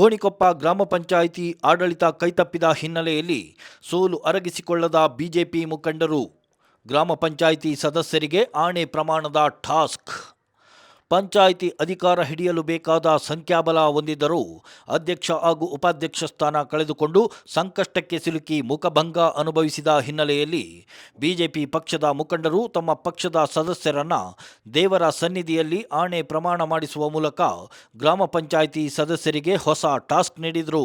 ಗೋಣಿಕೊಪ್ಪ ಗ್ರಾಮ ಪಂಚಾಯಿತಿ ಆಡಳಿತ ಕೈತಪ್ಪಿದ ಹಿನ್ನೆಲೆಯಲ್ಲಿ ಸೋಲು ಅರಗಿಸಿಕೊಳ್ಳದ ಬಿಜೆಪಿ ಮುಖಂಡರು. ಗ್ರಾಮ ಪಂಚಾಯಿತಿ ಸದಸ್ಯರಿಗೆ ಆಣೆ ಪ್ರಮಾಣದ ಟಾಸ್ಕ್. ಪಂಚಾಯಿತಿ ಅಧಿಕಾರ ಹಿಡಿಯಲು ಬೇಕಾದ ಸಂಖ್ಯಾಬಲ ಹೊಂದಿದ್ದರೂ ಅಧ್ಯಕ್ಷ ಹಾಗೂ ಉಪಾಧ್ಯಕ್ಷ ಸ್ಥಾನ ಕಳೆದುಕೊಂಡು ಸಂಕಷ್ಟಕ್ಕೆ ಸಿಲುಕಿ ಮುಖಭಂಗ ಅನುಭವಿಸಿದ ಹಿನ್ನೆಲೆಯಲ್ಲಿ ಬಿಜೆಪಿ ಪಕ್ಷದ ಮುಖಂಡರು ತಮ್ಮ ಪಕ್ಷದ ಸದಸ್ಯರನ್ನ ದೇವರ ಸನ್ನಿಧಿಯಲ್ಲಿ ಆಣೆ ಪ್ರಮಾಣ ಮಾಡಿಸುವ ಮೂಲಕ ಗ್ರಾಮ ಪಂಚಾಯಿತಿ ಸದಸ್ಯರಿಗೆ ಹೊಸ ಟಾಸ್ಕ್ ನೀಡಿದರು.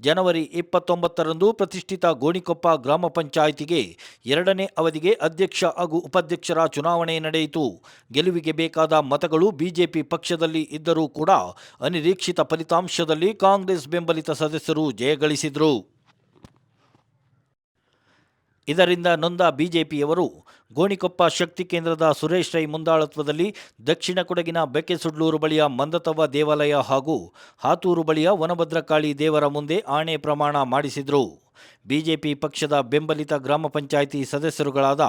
ಜನವರಿ ಇಪ್ಪತ್ತೊಂಬತ್ತರಂದು ಪ್ರತಿಷ್ಠಿತ ಗೋಣಿಕೊಪ್ಪ ಗ್ರಾಮ ಪಂಚಾಯಿತಿಗೆ ಎರಡನೇ ಅವಧಿಗೆ ಅಧ್ಯಕ್ಷ ಹಾಗೂ ಉಪಾಧ್ಯಕ್ಷರ ಚುನಾವಣೆ ನಡೆಯಿತು. ಗೆಲುವಿಗೆ ಬೇಕಾದ ಮತಗಳು ಬಿಜೆಪಿ ಪಕ್ಷದಲ್ಲಿ ಇದ್ದರೂ ಕೂಡ ಅನಿರೀಕ್ಷಿತ ಫಲಿತಾಂಶದಲ್ಲಿ ಕಾಂಗ್ರೆಸ್ ಬೆಂಬಲಿತ ಸದಸ್ಯರು ಜಯಗಳಿಸಿದರು. ಇದರಿಂದ ನೊಂದ ಬಿಜೆಪಿಯವರು ಗೋಣಿಕೊಪ್ಪ ಶಕ್ತಿ ಕೇಂದ್ರದ ಸುರೇಶ್ ರೈ ಮುಂದಾಳತ್ವದಲ್ಲಿ ದಕ್ಷಿಣ ಕೊಡಗಿನ ಬೆಕ್ಕೆಸುಡ್ಲೂರು ಬಳಿಯ ಮಂದತವ್ವ ದೇವಾಲಯ ಹಾಗೂ ಹಾತೂರು ಬಳಿಯ ವನಭದ್ರಕಾಳಿ ದೇವರ ಮುಂದೆ ಆಣೆ ಪ್ರಮಾಣ ಮಾಡಿಸಿದರು. ಬಿಜೆಪಿ ಪಕ್ಷದ ಬೆಂಬಲಿತ ಗ್ರಾಮ panchayat ಸದಸ್ಯರುಗಳಾದ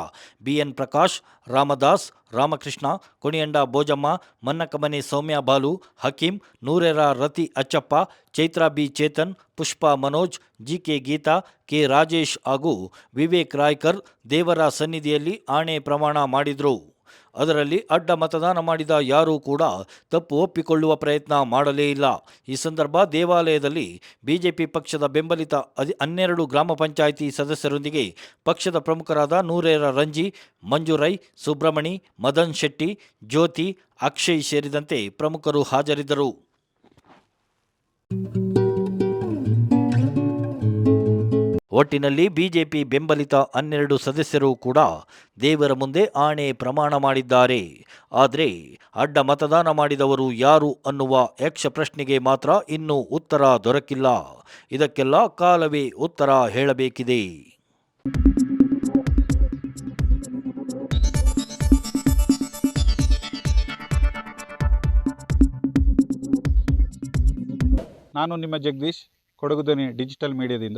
B N Prakash, Ramdas, Ramakrishna Koniyanda Bojamma Mannakamane Soumya Balu, Hakeem, Noorera Rathi Achappa, Chaitra B Chethan, Pushpa Manoj, G K Geetha, K Rajesh ಹಾಗೂ ವಿವೇಕ್ ರಾಯ್ಕರ್ ದೇವರ ಸನ್ನಿಧಿಯಲ್ಲಿ ಆಣೆ ಪ್ರಮಾಣ ಮಾಡಿದರು. ಅದರಲ್ಲಿ ಅಡ್ಡ ಮತದಾನ ಮಾಡಿದ ಯಾರೂ ಕೂಡ ತಪ್ಪು ಒಪ್ಪಿಕೊಳ್ಳುವ ಪ್ರಯತ್ನ ಮಾಡಲೇ ಇಲ್ಲ. ಈ ಸಂದರ್ಭ ದೇವಾಲಯದಲ್ಲಿ ಬಿಜೆಪಿ ಪಕ್ಷದ ಬೆಂಬಲಿತ ಅದಿ ಹನ್ನೆರಡು ಗ್ರಾಮ ಪಂಚಾಯಿತಿ ಸದಸ್ಯರೊಂದಿಗೆ ಪಕ್ಷದ ಪ್ರಮುಖರಾದ ನೂರೇರ ರಂಜಿ ಮಂಜುರೈ ಸುಬ್ರಮಣಿ, ಮದನ್ ಶೆಟ್ಟಿ, ಜ್ಯೋತಿ, ಅಕ್ಷಯ್ ಸೇರಿದಂತೆ ಪ್ರಮುಖರು ಹಾಜರಿದ್ದರು. ಒಟ್ಟಿನಲ್ಲಿ ಬಿಜೆಪಿ ಬೆಂಬಲಿತ ಹನ್ನೆರಡು ಸದಸ್ಯರು ಕೂಡ ದೇವರ ಮುಂದೆ ಆಣೆ ಪ್ರಮಾಣ ಮಾಡಿದ್ದಾರೆ. ಆದರೆ ಅಡ್ಡ ಮತದಾನ ಮಾಡಿದವರು ಯಾರು ಅನ್ನುವ ಯಕ್ಷ ಪ್ರಶ್ನೆಗೆ ಮಾತ್ರ ಇನ್ನೂ ಉತ್ತರ ದೊರಕಿಲ್ಲ. ಇದಕ್ಕೆಲ್ಲ ಕಾಲವೇ ಉತ್ತರ ಹೇಳಬೇಕಿದೆ. ನಾನು ನಿಮ್ಮ ಜಗದೀಶ್, ಕೊಡಗುದನಿ ಡಿಜಿಟಲ್ ಮೀಡಿಯಾದಿಂದ.